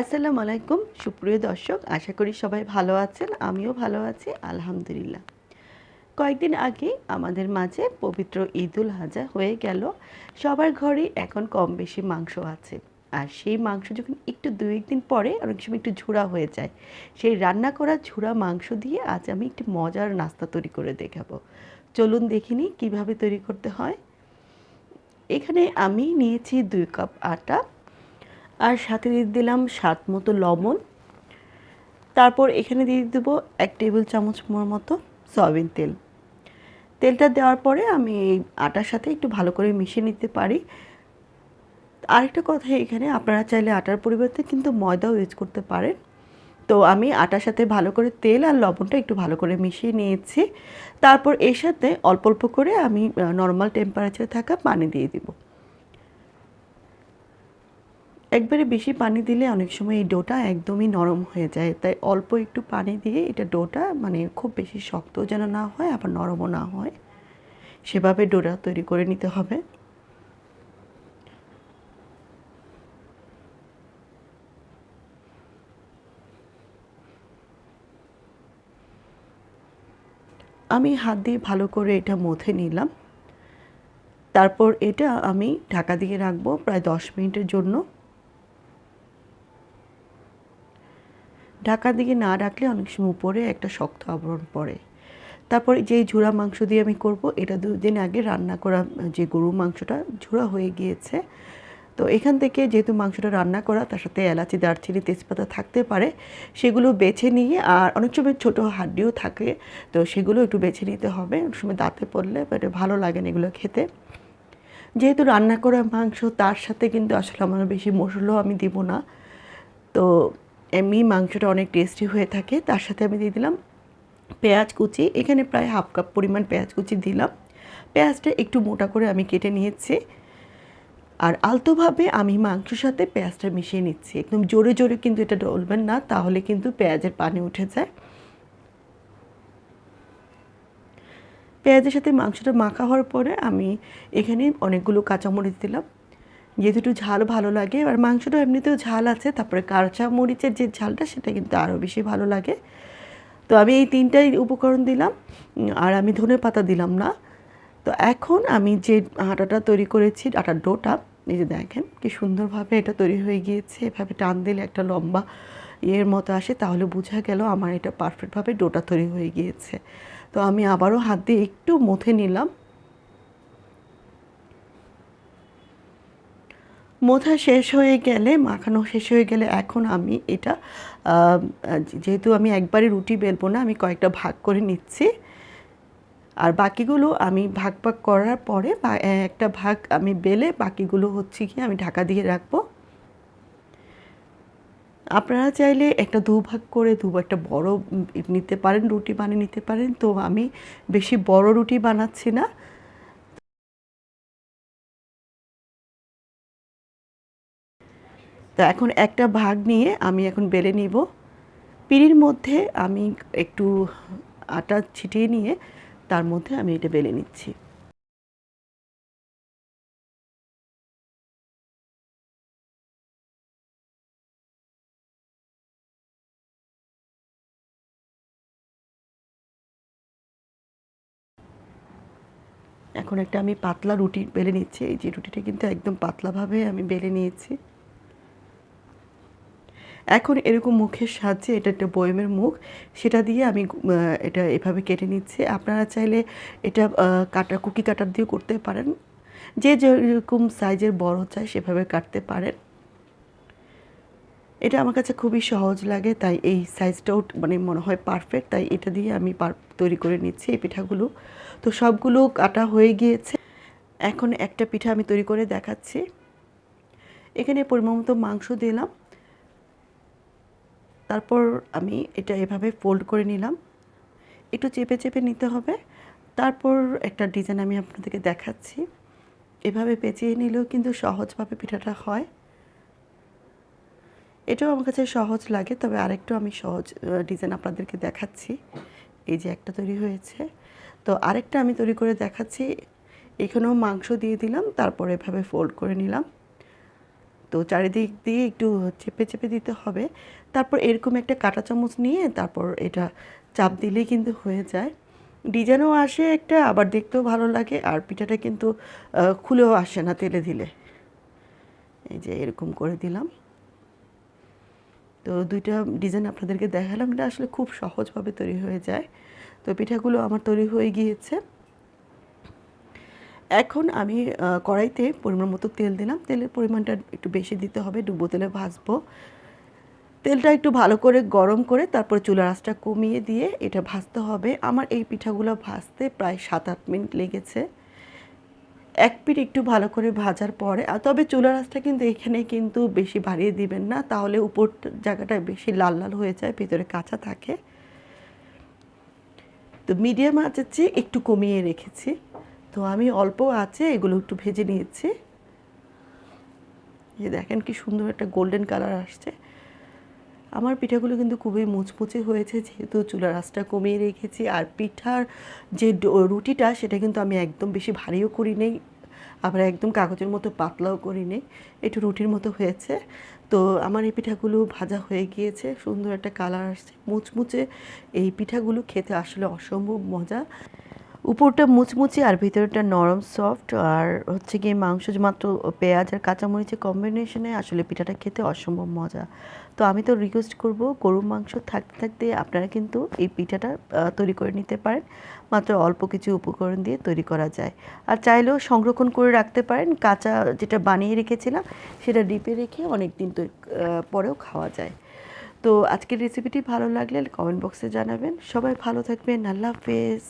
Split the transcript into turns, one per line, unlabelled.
আসসালামু আলাইকুম। সুপ্রিয় দর্শক, আশা করি সবাই ভালো আছেন, আমিও ভালো আছি, আলহামদুলিল্লাহ। কয়েকদিন আগে আমাদের মাঝে পবিত্র ঈদুল হাজা হয়ে গেল। সবার ঘরেই এখন কম বেশি মাংস আছে। আর সেই মাংস যখন একটু দু একদিন পরে অনেক সময় একটু ঝুড়া হয়ে যায়, সেই রান্না করা ঝুড়া মাংস দিয়ে আজ আমি একটি মজার নাস্তা তৈরি করে দেখাবো। চলুন দেখিনি কীভাবে তৈরি করতে হয়। এখানে আমি নিয়েছি দুই কাপ আটা আর সাথে দিয়ে দিলাম স্বাদ মতো লবণ। তারপর এখানে দিয়ে দেবো এক টেবিল চামচ মতো সয়াবিন তেল। তেলটা দেওয়ার পরে আমি আটার সাথে একটু ভালো করে মিশিয়ে নিতে পারি। আরেকটা কথা এখানে, আপনারা চাইলে আটার পরিবর্তে কিন্তু ময়দাও ইউজ করতে পারেন। তো আমি আটার সাথে ভালো করে তেল আর লবণটা একটু ভালো করে মিশিয়ে নিয়েছি। তারপর এর সাথে অল্প অল্প করে আমি নর্মাল টেম্পারেচারে থাকা পানি দিয়ে দিব। একবারে বেশি পানি দিলে অনেক সময় এই ডোটা একদমই নরম হয়ে যায়। তাই অল্প একটু পানি দিয়ে এটা ডোটা মানে খুব বেশি শক্ত যেন না হয়, আবার নরমও না হয়, সেভাবে ডোটা তৈরি করে নিতে হবে। আমি হাত দিয়ে ভালো করে এটা মথে নিলাম। তারপর এটা আমি ঢাকা দিয়ে রাখব প্রায় দশ মিনিটের জন্য। ঢাকা দিকে না রাখলে অনেক সময় উপরে একটা শক্ত আবরণ পড়ে। তারপর যে ঝুড়া মাংস দিয়ে আমি করব, এটা দুদিন আগে রান্না করা, যে গরু মাংসটা ঝুড়া হয়ে গিয়েছে। তো এখান থেকে যেহেতু মাংসটা রান্না করা, তার সাথে এলাচি, দারচিনি, তেজপাতা থাকতে পারে, সেগুলো বেছে নিয়ে, আর অনেক সময় ছোটো হাড্ডিও থাকে, তো সেগুলো একটু বেছে নিতে হবে। অনেক সময় দাঁতে পড়লে এটা ভালো লাগে না এগুলো খেতে। যেহেতু রান্না করা মাংস, তার সাথে কিন্তু আসলে আমার বেশি মশলাও আমি দিব না। তো এমনি মাংসটা অনেক টেস্টি হয়ে থাকে, তার সাথে আমি দিয়ে দিলাম পেঁয়াজ কুচি। এখানে প্রায় হাফ কাপ পরিমাণ পেঁয়াজ কুচি দিলাম। পেঁয়াজটা একটু মোটা করে আমি কেটে নিয়েছি। আর আলতোভাবে আমি মাংসর সাথে পেঁয়াজটা মিশিয়ে নিচ্ছি। একদম জোরে জোরে কিন্তু এটা ডলবেন না, তাহলে কিন্তু পেঁয়াজের পানি উঠে যায়। পেঁয়াজের সাথে মাংসটা মাখা হওয়ার পরে আমি এখানে অনেকগুলো কাঁচামরিচ দিলাম। যেহেতু একটু ঝাল ভালো লাগে, আর মাংসটা এমনিতেও ঝাল আছে, তারপরে কাঁচা মরিচের যে ঝালটা সেটা কিন্তু আরও বেশি ভালো লাগে। তো আমি এই তিনটাই উপকরণ দিলাম, আর আমি ধনে পাতা দিলাম না। তো এখন আমি যে আটাটা তৈরি করেছি, আটার ডোটা, এই যে দেখেন কি সুন্দরভাবে এটা তৈরি হয়ে গিয়েছে, এভাবে টান দিলে একটা লম্বা ইয়ের মতো আসে, তাহলে বোঝা গেল আমার এটা পারফেক্টভাবে ডোটা তৈরি হয়ে গিয়েছে। তো আমি আবারও হাত দিয়ে একটু মথে নিলাম। মোথা শেষ হয়ে গেলে, মাখানো শেষ হয়ে গেলে এখন আমি এটা যেহেতু আমি একবারে রুটি বেলবো না, আমি কয়েকটা ভাগ করে নিচ্ছি। আর বাকিগুলো আমি ভাগ ভাগ করার পরে একটা ভাগ আমি বেলে বাকিগুলো হচ্ছে কি আমি ঢাকা দিয়ে রাখব। আপনারা চাইলে একটা দু ভাগ করে, দু একটা বড় নিতে পারেন, রুটি বানিয়ে নিতে পারেন। তো আমি বেশি বড় রুটি বানাচ্ছি না। তো এখন একটা ভাগ নিয়ে আমি এখন বেলে নিব। পিড়ির মধ্যে আমি একটু আটা ছিটিয়ে নিয়ে তার মধ্যে আমি এটা বেলে নিচ্ছি। এখন একটা আমি পাতলা রুটি বেলে নিচ্ছি। এই যে রুটিটা কিন্তু একদম পাতলাভাবে আমি বেলে নিয়েছি। এখন এরকম মুখের সাহায্যে এটা একটা বয়মের মুখ, সেটা দিয়ে আমি এটা এভাবে কেটে নিচ্ছি। আপনারা চাইলে এটা কাটা, কুকি কাটার দিয়েও করতে পারেন। যে যেরকম সাইজের বড় চায় সেভাবে কাটতে পারেন। এটা আমার কাছে খুবই সহজ লাগে, তাই এই সাইজটাও মানে মনে হয় পারফেক্ট তাই এটা দিয়ে আমি তৈরি করে নিচ্ছি এই পিঠাগুলো। তো সবগুলো কাটা হয়ে গিয়েছে। এখন একটা পিঠা আমি তৈরি করে দেখাচ্ছি। এখানে পরিমাণ মতো মাংস দিলাম। তারপর আমি এটা এভাবে ফোল্ড করে নিলাম। একটু চেপে চেপে নিতে হবে। তারপর একটা ডিজাইন আমি আপনাদেরকে দেখাচ্ছি। এভাবে পেঁচিয়ে নিলেও কিন্তু সহজভাবে পিঠাটা হয়। এটাও আমার কাছে সহজ লাগে, তবে আরেকটু আমি সহজ ডিজাইন আপনাদেরকে দেখাচ্ছি। এই যে একটা তৈরি হয়েছে। তো আরেকটা আমি তৈরি করে দেখাচ্ছি। এখানেও মাংস দিয়ে দিলাম, তারপর এভাবে ফোল্ড করে নিলাম। তো চারিদিক দিয়ে একটু চেপে চেপে দিতে হবে। তারপর এরকম একটা কাঁটা চামচ নিয়ে তারপর এটা চাপ দিলেই কিন্তু হয়ে যায়। ডিজাইনও আসে একটা, আবার দেখতেও ভালো লাগে, আর পিঠাটা কিন্তু খুলেও আসে না তেলে দিলে। এই যে এরকম করে দিলাম। তো দুইটা ডিজাইন আপনাদেরকে দেখালাম, এটা আসলে খুব সহজভাবে তৈরি হয়ে যায়। তো পিঠাগুলো আমার তৈরি হয়ে গিয়েছে। এখন আমি কড়াইতে পরিমাণ মতো তেল দিলাম। তেলের পরিমাণটা একটু বেশি দিতে হবে, ডুবো তেলে ভাজবো। তেলটা একটু ভালো করে গরম করে তারপর চুলার আঁচটা কমিয়ে দিয়ে এটা ভাজতে হবে। আমার এই পিঠাগুলো ভাজতে প্রায় সাত আট মিনিট লেগেছে। এক পিঠ একটু ভালো করে ভাজার পরে তবে চুলার আঁচটা কিন্তু এখানে কিন্তু বেশি বাড়িয়ে দিবেন না, তাহলে উপর জায়গাটা বেশি লাল লাল হয়ে যায়, ভিতরে কাঁচা থাকে। তো মিডিয়াম আঁচের চেয়ে একটু কমিয়ে রেখেছি। তো আমি অল্প আছে, এগুলো একটু ভেজে নিয়েছি। এই দেখেন কি সুন্দর একটা গোল্ডেন কালার আসছে। আমার পিঠাগুলো কিন্তু খুবই মুচমুচে হয়েছে, যেহেতু চুলার আঁচটা কমিয়ে রেখেছি। আর পিঠার যে রুটিটা, সেটা কিন্তু আমি একদম বেশি ভারীও করি নেই, আবার একদম কাগজের মতো পাতলাও করি নেই। একটু রুটির মতো হয়েছে। তো আমার এই পিঠাগুলো ভাজা হয়ে গিয়েছে, সুন্দর একটা কালার আসছে। মুচমুচে এই পিঠাগুলো খেতে আসলে অসম্ভব মজা। উপরটা মুচমুচে আর ভিতরটা নরম সফট আর হচ্ছে গিয়ে মাংস মাত্র পেঁয়াজ আর কাঁচামরিচের কম্বিনেশনে আসলে পিঠাটা খেতে অসম্ভব মজা। তো আমি তো রিকোয়েস্ট করব গরুর মাংস থাকতে থাকতে আপনারা কিন্তু এই পিঠাটা তৈরি করে নিতে পারেন। মাত্র অল্প কিছু উপকরণ দিয়ে তৈরি করা যায়। আর চাইলেও সংরক্ষণ করে রাখতে পারেন। কাঁচা যেটা বানিয়ে রেখেছিলাম সেটা ডিপে রেখে অনেক দিন তৈ- আহ, পরেও খাওয়া যায়। তো আজকের রেসিপিটি ভালো লাগলে কমেন্ট বক্সে জানাবেন। সবাই ভালো থাকবেন। আল্লাহ হাফেজ।